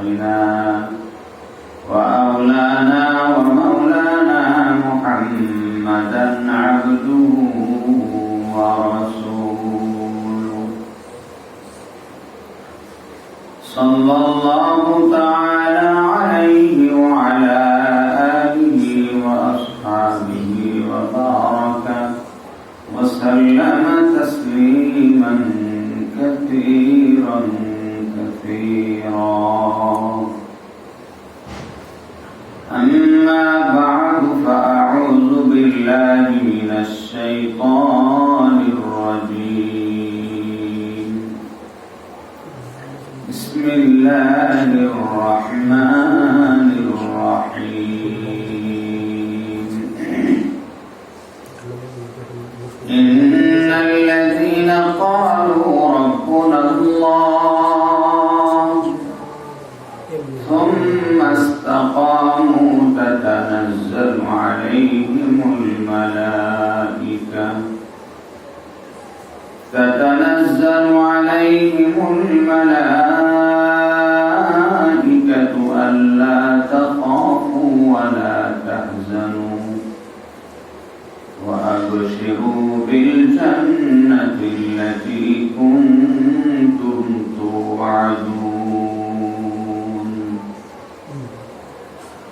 أرواحنا وأولانا ومولانا محمدا عبده ورسوله. صلى الله تعالى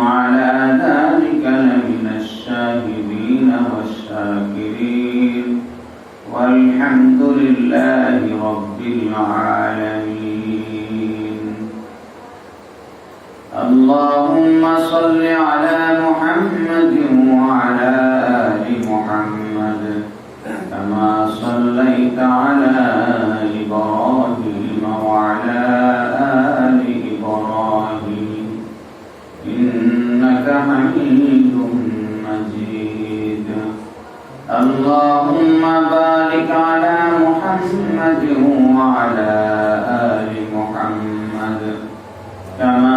على ذلك لمن الشاهدين والشاكرين. والحمد لله رب العالمين. اللهم صل على ามา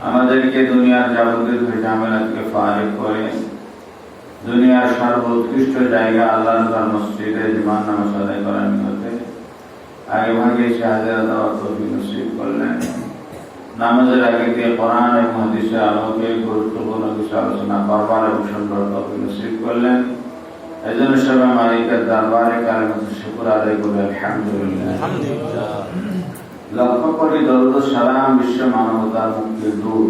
আমাদেরকে দুনিয়ার যাবতীয় ঝামেলাকে ফারিক করে, দুনিয়ার সর্বোৎকৃষ্ট জায়গা আল্লাহ তার মসজিদে জিমান নামাজ আদায় করার নিহতে আগে ভাগে শাহাদ করলেন। নামাজের আগে দিয়ে কোরআন এবং হাদিসের আলোকে গুরুত্বপূর্ণ কিছু আলোচনা করবার এবং সুন্দর তৌফিক নসিব করলেন এই জন্য সবাই মালিকের দরবারে কালের মতো শুকুর আদায় করে আলহামদুলিল্লাহ লক্ষ কোটি দরুদ সালাম বিশ্ব মানবতার মুক্তির দূর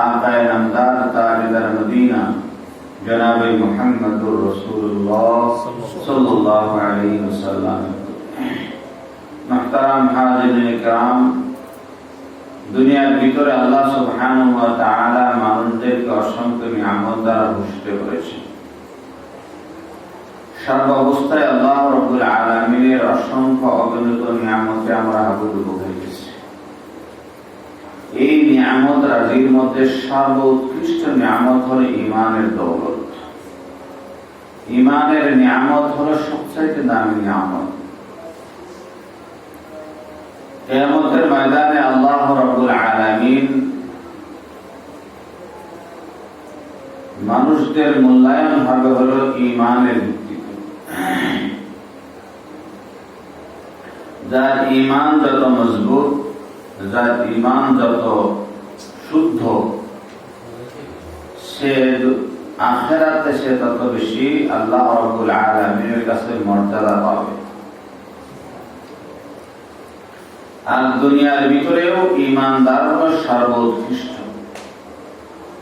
আকায় নামদার তাজদার মদিনা জনাবে মুহাম্মদুর রাসূলুল্লাহ সাল্লাল্লাহু আলাইহি ওয়াসাল্লাম মুহতারাম হাজিরিন کرام দুনিয়ার ভিতরে আল্লাহ তাআলা মানুষদেরকে অসংখ্য নিয়ামত দ্বারা ভূষিত করেছেন। সর্বাবস্থায় আল্লাহ রব্বুল আলামিনের অসংখ্য অগণিত নিয়ামতে আমরা হাবুডুবু হয়ে গেছি এই নিয়ামত রাজির মধ্যে সর্বোৎকৃষ্ট নিয়ামত হলো ইমানের দৌলত। ইমানের নিয়ামত হল সবচাইতে দামি নিয়ামত। কেয়ামতের ময়দানে আল্লাহ আলামিন মানুষদের মূল্যায়ন হবে হলো ইমানের ভিত্তিতে। যার ইমান যত মজবুত, যার ইমান যত শুদ্ধ, সে আখেরাতে সে তত বেশি আল্লাহ রব্বুল আলামিনের কাছে মর্যাদা পাবে। আর দুনিয়ার ভিতরেও ইমানদার হলো সর্বোৎকৃষ্ট।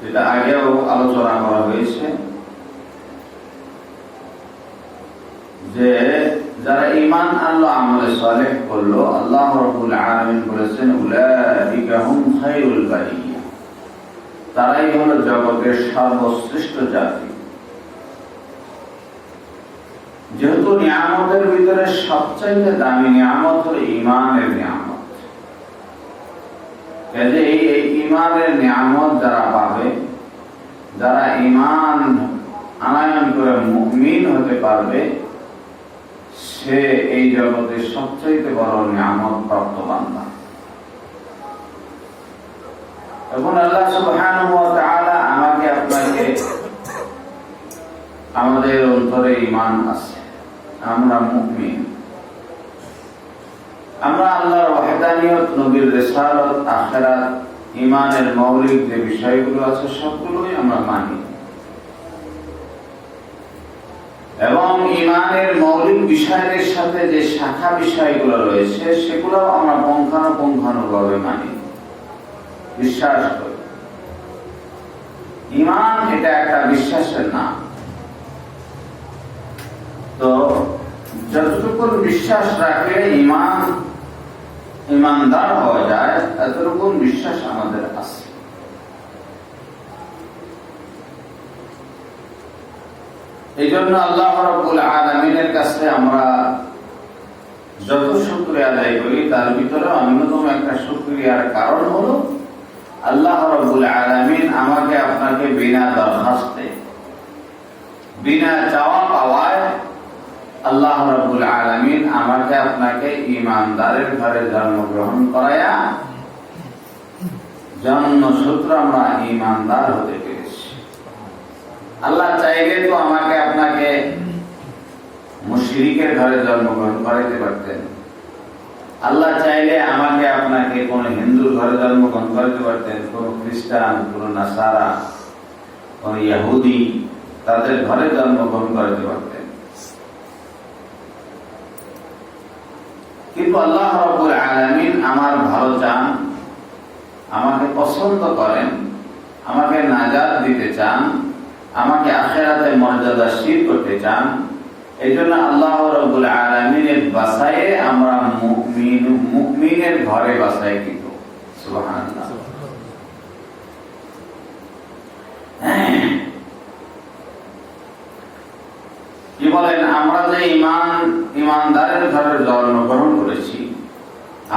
যেটা আগেও আলোচনা করা হয়েছে। যে যারা ইমান আনলো, আমলে সালেহ করল, আল্লাহ রাব্বুল আলামিন বলেছেন তারাই হলো জগতের সর্বশ্রেষ্ঠ জাতি। যেহেতু নিয়ামতের ভিতরে সবচাইতে দামি নিয়ামত হলো ইমানের নিয়ামত। কাজে এই ইমানের নিয়ামত যারা পাবে, যারা ইমান আনায়ন করে মুমিন হতে পারবে, সে এই জগতের সবচাইতে বড় নিয়ামত প্রাপ্ত বান্দা। এখন আল্লাহ সুবহানাহু ওয়া আমাকে আপনাকে আমাদের অন্তরে ইমান আছে, আমরা মুমিন। আমরা ইমানের মৌলিক যে বিষয়গুলো আছে, সবগুলোই আমরা মানি। এবং ইমানের মৌলিক বিষয়ের সাথে যে শাখা বিষয়গুলো রয়েছে সেগুলো আমরা পুঙ্খানুপুঙ্খানুভাবে মানি। বিশ্বাস করি। ইমান এটা একটা বিশ্বাসের নাম। তো যতটুকু বিশ্বাস রাখলে ইমান ইমানদার হওয়া যায় এতটুকু বিশ্বাস আমাদের আছে। এই জন্য আল্লাহ রব্বুল আলমিনের কাছে আমরা যত শুক্রিয়া আদায় করি, তার ভিতরে অন্যতম একটা শুক্রিয়ার কারণ হলো, আল্লাহ রব্বুল আলমিন আমাকে আপনাকে বিনা দরখাস্তে, বিনা চাওয়া পাওয়ায় আল্লাহ রব্বুল আলমিন আমাকে আপনাকে ইমানদারের ঘরে জন্মগ্রহণ করায়া জন্মসূত্র আমরা ইমানদার হতে পেরেছি। আল্লাহ চাইলে তো আমাকে আপনাকে মুশরিকের ঘরে জন্মগ্রহণ করাইতে পারতেন। আল্লাহ চাইলে আমাকে আপনাকে কোন হিন্দুর ঘরে জন্মগ্রহণ করাইতে পারতেন, কোন খ্রিস্টান, কোন নাসারা, কোন ইয়াহুদি, তাদের ঘরে জন্মগ্রহণ করাইতে পারতেন। কিন্তু আল্লাহ রব্বুল আলামিন আমার ভালো চান, আমাকে পছন্দ করেন, আমাকে নাজাত দিতে চান, আমাকে আখেরাতে মর্যাদাশীল করতে চান এই জন্য আল্লাহ রব্বুল আলমিনের বাসায় আমরা মুকমিন মুকমিনের ঘরে বাসায় কিন্তু সুবহানাল্লাহ। কি বলেন, আমরা যে ইমান ইমানদারের ঘরে জন্মগ্রহণ করেছি।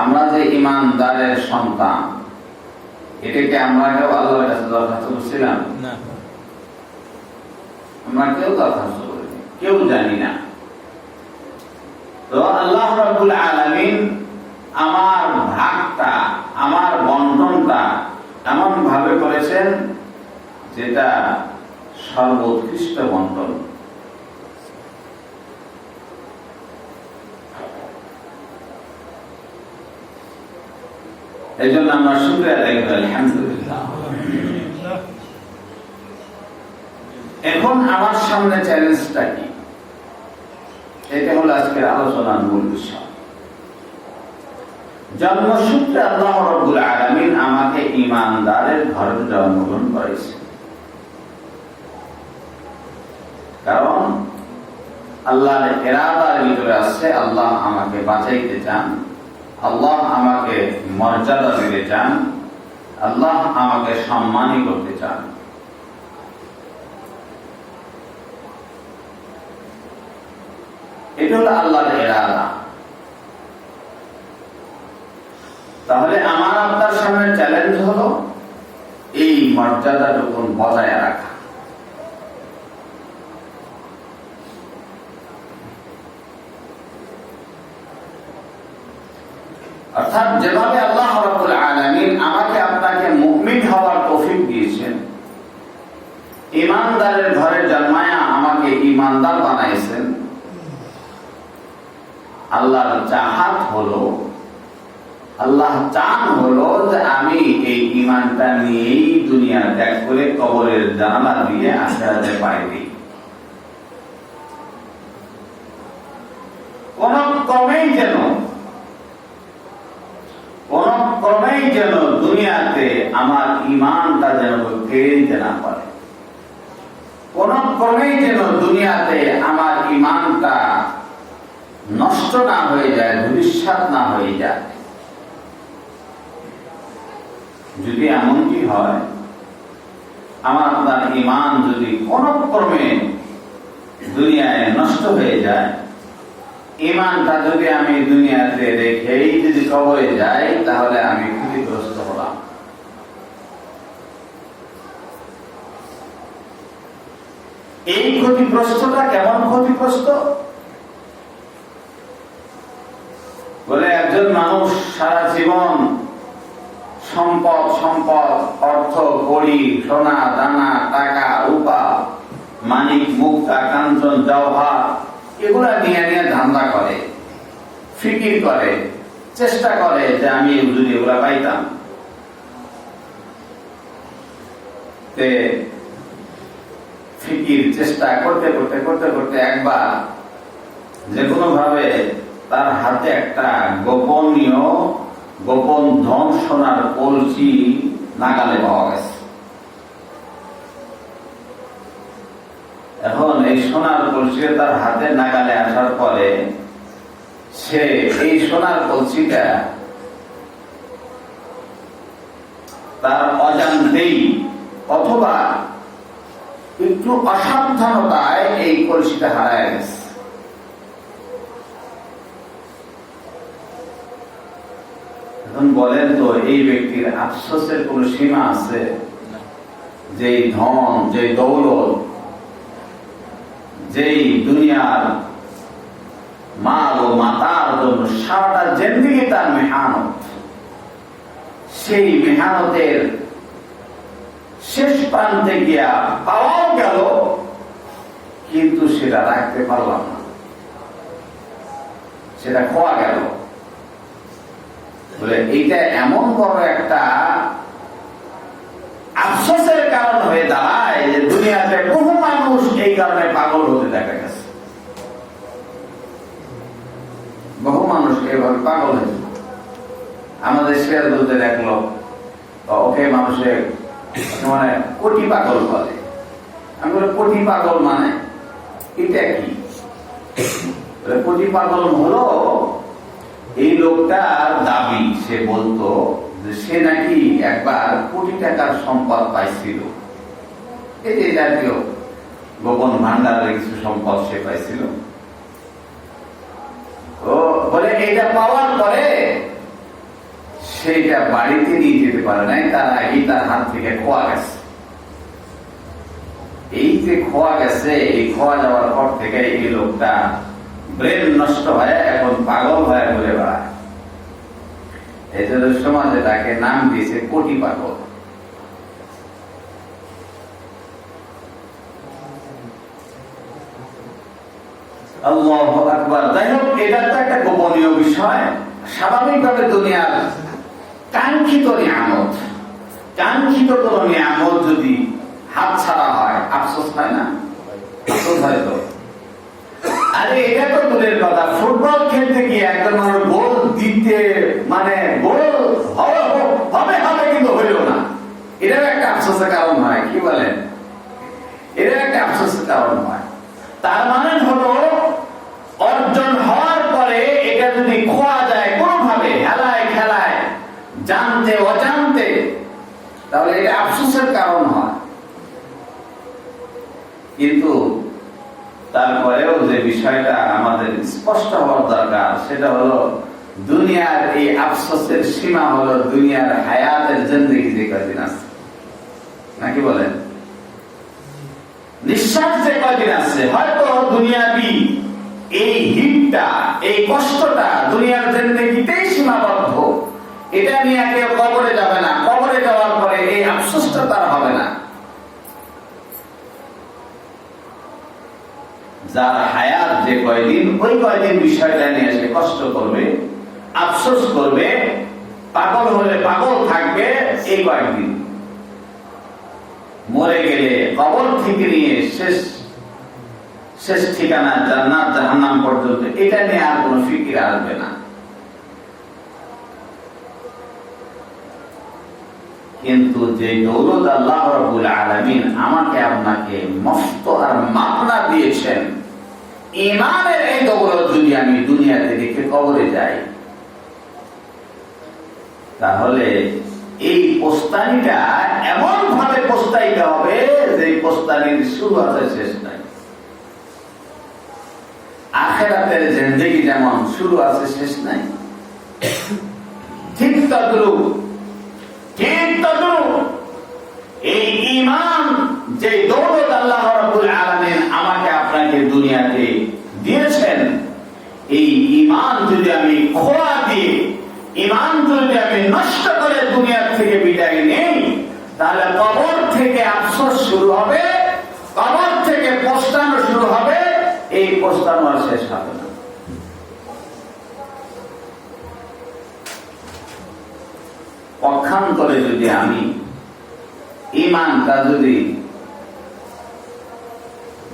আমরা যে ইমানদারের সন্তান এটাকে আমরা কেউ আল্লাহর কাছে দরখাস্ত করছিলাম? আমরা কেউ দরখাস্ত করিনি কেউ জানি না। তো আল্লাহ রাব্বুল আলামিন আমার ভাগটা আমার বন্টনটা এমন ভাবে করেছেন যেটা সর্বোৎকৃষ্ট বন্টন এই জন্য আমরা শুক্রিয়া আদায় করি, আলহামদুলিল্লাহ। এখন আমার সামনে চ্যালেঞ্জটা কি? এটা হলো আজকের আলোচনার মূল বিষয়। জন্মসূত্রে আল্লাহ রব্বুল আলামিন আমাকে ইমানদারের ঘরে জন্মগ্রহণ করেছে। কারণ আল্লাহর এরাদার ভিতরে আছে, আল্লাহ আমাকে বাঁচাইতে চান। আল্লাহ আমাকে মর্যাদা দিতে চান, আল্লাহ আমাকে সম্মানই করতে চান। এটা হলো আল্লাহর এরাদা। তাহলে আমার আপনার সামনে চ্যালেঞ্জ হলো এই মর্যাদাটুকু বজায় রাখা। অর্থাৎ যেভাবে আল্লাহ রাব্বুল আলামিন আমাকে আপনাকে মুমিন হওয়ার তৌফিক দিয়েছেন ইমানদারের ঘরে জন্মায়া আমাকে ইমানদার বানাইছেন, আল্লাহর চাহাত হলো, আল্লাহ চান হলো যে আমি এই ইমানটা নিয়েই দুনিয়া ত্যাগ করে কবরের জানালা দিয়ে আখেরাতে পাই দিই কোন ক্রমেই যেন কোন ক্রমেই যেন দুনিয়াতে আমার ইমানটা যেন কেড়ে না পারে। কোন ক্রমেই যেন দুনিয়াতে আমার ইমানটা নষ্ট না হয়ে যায়, ভবিষ্যৎ না হয়ে যায়। যদি এমনটি হয়, আমার আপনার ইমান যদি কোন ক্রমে দুনিয়ায় নষ্ট হয়ে যায় ইমানটা যদি আমি দুনিয়াতে রেখেই যদি কবরে যাই, তাহলে আমি ক্ষতিগ্রস্ত হলাম এই ক্ষতিগ্রস্তটা কেমন ক্ষতিগ্রস্ত? বলে, একজন মানুষ সারা জীবন সম্পদ সম্পদ, অর্থ কড়ি সোনা, দানা, টাকা, রূপা, মানিক, মুক্তা, কাঞ্চন, জওহার, এগুলা নিয়ে নিয়ে ধান্দা করে, ফিকির করে। চেষ্টা করে যে আমি যদি এগুলা পাইতাম। ফিকির চেষ্টা করতে করতে করতে করতে একবার যে কোনো ভাবে তার হাতে একটা গোপনীয়, গোপন ধন সোনার কলসি নাগালে পাওয়া গেছে। এখন এই সোনার কলসি তার হাতে নাগালে আসার পরে সে এই সোনার কলসিটা তার অজান্তেই অথবা একটু অসাবধানতায় এই কলসিটা হারায় গেছে। এখন বলেন তো, এই ব্যক্তির আফসোসের কোন সীমা আছে? যে ধন যে দৌলত, যেই দুনিয়ার মাল মাতার জন্য সারাটা জেন্দিগি তার মেহানত। সেই মেহানতের শেষ প্রান্তে গিয়া পাওয়াও গেল, কিন্তু সেটা রাখতে পারলাম না। সেটা খোয়া গেল। বলে, এইটা এমন বড় একটা আফসোসের কারণ হয়ে দাঁড়ায় যে দুনিয়াতে বহু মানুষ এই কারণে পাগল হতে দেখা গেছে বহু মানুষ এভাবে পাগল হয়েছে আমাদের সিরাজ বলতে দেখল ওকে মানুষের মানে কোটি পাগল বলে? আমি বলে কোটি পাগল মানে? এটা কি? কোটি পাগল হলো? এই লোকটার দাবি সে বলতো যে সে নাকি একবার কোটি টাকার সম্পদ পাইছিল। এই যে জাতীয় গোপন ভান্ডারের কিছু সম্পদ সে পাইছিল। বলে এটা পাওয়ার পরে সেটা বাড়িতে নিয়ে যেতে পারে নাই, তার আগেই তার হাত থেকে খোয়া গেছে। এই যে খোয়া গেছে, এই খোয়া যাওয়ার পর থেকে এই লোকটা ব্রেন নষ্ট হয়ে এখন পাগল হয়ে ঘুরে বেড়ায়। এই জন্য সমাজে তাকে নাম দিয়েছে কোটি পাগল। আল্লাহ একটা ফুটবল খেলতে গিয়ে একজন মানুষ গোল দিতে মানে গোল হবে হবে কিন্তু হইল না। এটাও একটা আফসোসের কারণ হয়, কি বলেন? এটাও একটা আফসোসের কারণ হয়। তার মানে হলো জানতে অজান্তে, তাহলে এটা আফসোসের কারণ হয়। কিন্তু তারপরেও যে বিষয়টা আমাদের স্পষ্ট হওয়ার দরকার, সেটা হলো দুনিয়ার এই আফসোসের সীমা হলো দুনিয়ার হায়াতের জিন্দগি যে কদিন আছে। নাকি বলেন? নিঃশ্বাস যে কদিন আছে, হয়তো দুনিয়াবি এই হিটটা, এই কষ্টটা দুনিয়ার জিন্দগিতেই সীমাবদ্ধ এটা নিয়ে কেউ কবরে যাবে না। কবরে যাওয়ার পরে এই আফসোসটা তার হবে না। যার হায়াত যে কয়দিন, ওই কয়দিন বিষয়টা নিয়ে সে কষ্ট করবে, আফসোস করবে, পাগল হলে পাগল থাকবে এই কয়েকদিন। মরে গেলে কবর থেকে নিয়ে শেষ শেষ ঠিকানা জান্নাত জাহান্নাম পর্যন্ত এটা নিয়ে আর কোনো ফিকির আসবে না। কিন্তু যে দৌলত আল্লাহ রবুল আলমিন আমাকে আপনাকে মস্ত আর মাপনা দিয়েছেন ইমানের এই দৌলত যদি আমি দুনিয়াতে রেখে কবরে যাই, তাহলে এই পোস্তানিটা এমন ভাবে পোস্তাইতে হবে যে পোস্তানির শুরু আছে, শেষ নাই। আখেরাতের জিন্দগি যেমন শুরু আছে, শেষ নাই। ঠিক তদ্রুপ এই ইমান যে দৌলত আল্লাহ রাব্বুল আলামিন আমাকে আপনাকে দুনিয়াতে দিয়েছেন, এই ইমান যদি আমি খোয়া দিয়ে ইমান যদি আমি নষ্ট করে দুনিয়ার থেকে বিদায় নেই, তাহলে কবর থেকে আফসোস শুরু হবে, কবর থেকে পোস্টানো শুরু হবে, এই পোস্টানো আর শেষ হবে না। পক্ষান্তরে যদি আমি ইমানটা যদি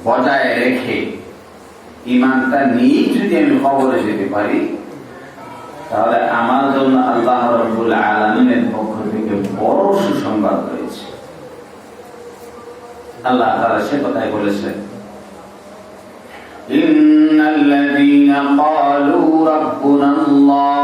বজায় রেখে ইমানটা নিয়ে যদি আমি খবরে যেতে পারি তাহলে আমার জন্য আল্লাহ রব্বুল আলমিনের পক্ষ থেকে বড় সুসংবাদ রয়েছে আল্লাহ তারা সে কথাই বলেছেন إن الذين قالوا ربنا الله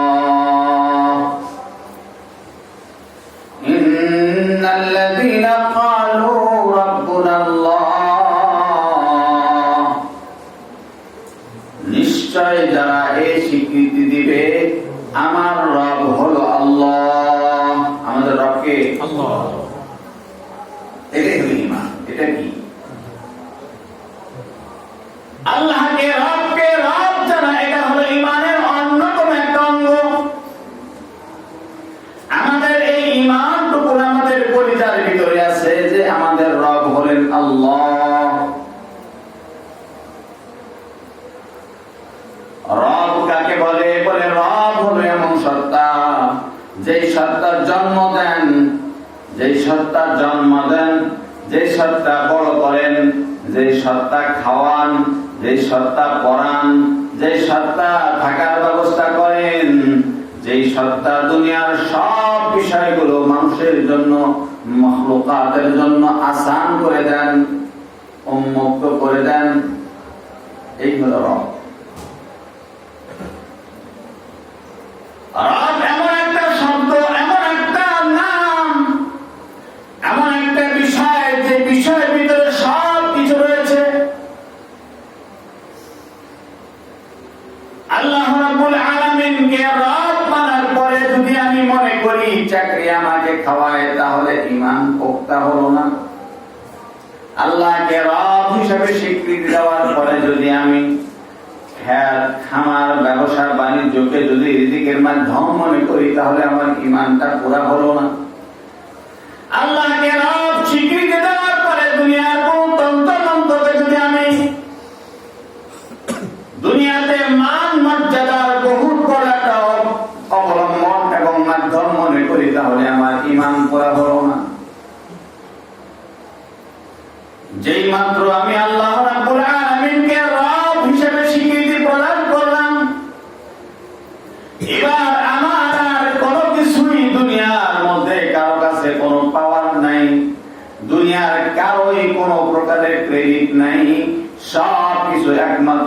বলে বলে, রব হলো এমন সত্তা যে সত্তার জন্ম দেন যে সত্তার জন্ম দেন যে সত্তা বড় করেন যে সত্তা খাওয়ান যে সত্তা পড়ান যে সত্তা থাকার ব্যবস্থা করেন যে সত্তা দুনিয়ার সব বিষয়গুলো মানুষের জন্য, মখলুকাতের জন্য আসান করে দেন, উন্মুক্ত করে দেন, এই হলো রব। রব এমন একটা শব্দ, এমন একটা নাম, এমন একটা বিষয় যে বিষয়ের ভিতরে সব কিছু রয়েছে। আল্লাহ রাব্বুল আলামিনকে রব মানার পরে যদি আমি মনে করি চাকরি আমাকে খাওয়ায়, তাহলে ইমান পোক্তা হলো না। আল্লাহকে রব হিসেবে স্বীকৃতি দেওয়ার পরে যদি আমি খেয়াল, খামার, ব্যবসা, বাণিজ্যকে যদি রিজিকের মাধ্যম মনে করি, তাহলে আমার ইমানটা পুরা হলো না। আল্লাহকে আমি মান মনে করি, তাহলে আমার ইমান পুরা হলো না। যেই মাত্র আমি আল্লাহর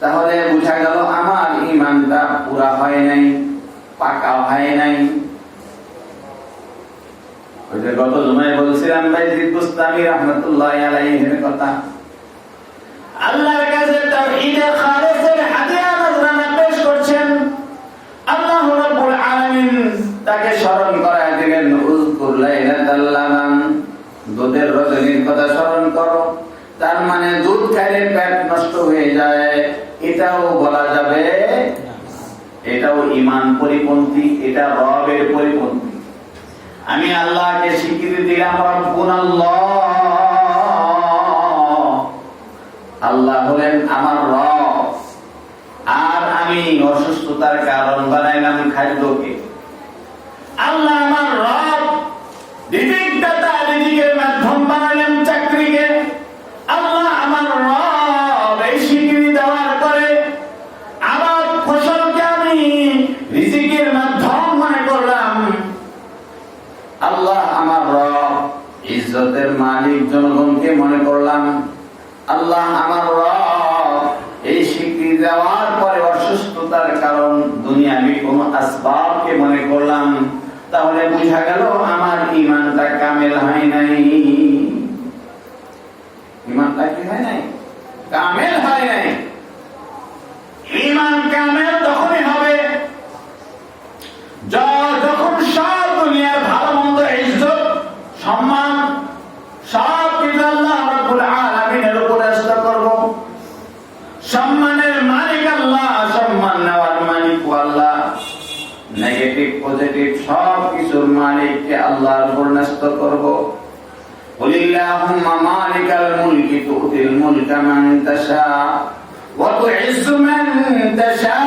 তাহলে বোঝা গেল আমার ইমানটা পুরা হয় নাই পাকা হয় নাই। গত জমায় বলছিলাম ভাই রহমতুল্লাহ কথা। আল্লাহর কাছে তাওহীদের খালেসের পেশ করছেন। রাব্বুল আলামিন তাকে স্মরণ করায় দিলেন, উযকুর লাইলাতাল দুধের রজনীর কথা স্মরণ করো। তার মানে দুধ খাইলে পেট নষ্ট হয়ে যায়। এটাও বলা যাবে, এটাও ইমান পরিপন্থী, এটা রবের পরিপন্থী। আমি আল্লাহকে স্বীকৃতি দিলাম, রব্বুন আল্লাহ। হলেন আমার রব। আর আমি অসুস্থতার কারণ বানাইলাম খাদ্যকে। আল্লাহ আমার রব। রিজিক দাতা মাধ্যম বানাইলাম। আসবাবকে মনে করলাম, তাহলে বুঝা গেল আমার ইমানটা কামেল হয় নাই। ইমানটা কি হয় নাই? কামেল হয় নাই। ইমান কামেল তখনই হবে اللهم مالك الملك تؤتي الملك من تشاء وتعز من تشاء